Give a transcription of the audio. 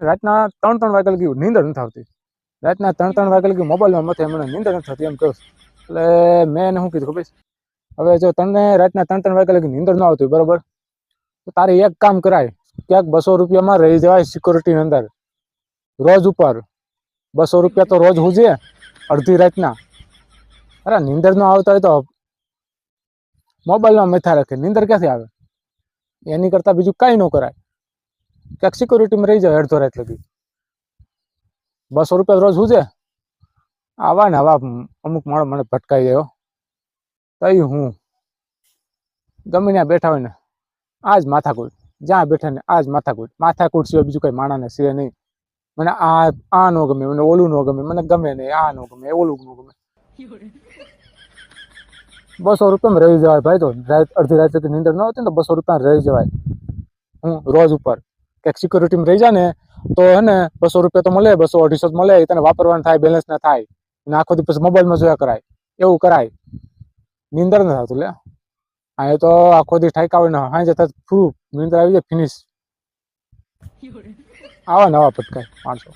રાતના ત્રણ ત્રણ વાગે લગી નીંદર નથી આવતી. રાતના ત્રણ ત્રણ વાગે લગી મોબાઈલમાં મથે મને નીંદર નથી થતી એમ કહ્યું એટલે મેં એને શું કીધું ખબર હવે જો તને રાતના ત્રણ ત્રણ વાગે લગી નીંદર ન આવતી બરાબર? તો તારે એક કામ કરાય. ક્યાંક બસો રૂપિયામાં રહી જવાય સિક્યોરિટીની અંદર. રોજ ઉપર. બસો રૂપિયા તો રોજ હુજે અડધી રાતના. અરે નીંદર ન આવતા હોય તો મોબાઈલમાં મથા રાખે. નીંદર ક્યાંથી આવે? એની કરતાં બીજું કાંઈ ન કરાય. ક્યાંક સિક્યોરિટીમાં રહી જાય અડધો રાત લગી. બસો રૂપિયા રોજ હુજે. આવા ને આવા અમુક માણસ મને ભટકાઈ ગયો. હો. તઈ હું. ગમે ત્યાં બેઠા હોય ને આ જ માથાકૂટ. જ્યાં બેઠા ને આ જ માથાકૂટ. માથાકૂટ સિવાય બીજું કઈ માણાને સિવાય નહીં. મને આ આ નો ગમે, મને ઓલું નો ગમે, મને ગમે નહીં, આ નો ગમે, ઓલું નો ગમે. બસો રૂપિયામાં રહી જવાય ભાઈ તો. રાત, અડધી રાત સુધી નીંદર ન આવતી ને બસો રૂપિયા રહી જવાય. હું રોજ ઉપર. ક્યાંક સિક્યોરિટીમાં રહી જાય ને તો હે ને બસો રૂપિયા તો મળે બસો અઢીસો મળે તને વાપરવાનું થાય બેલેન્સ ના થાય. ને આખો દિવસ મોબાઈલમાં જોયા કરાય. એવું કરાય. નિંદર ન થતું લે. હા એ તો આખો દિવસ ઠાકા હોય ને હા જતા ફૂ નિંદર આવી જાય ફિનિશ આવા નવા પટકાય માણસો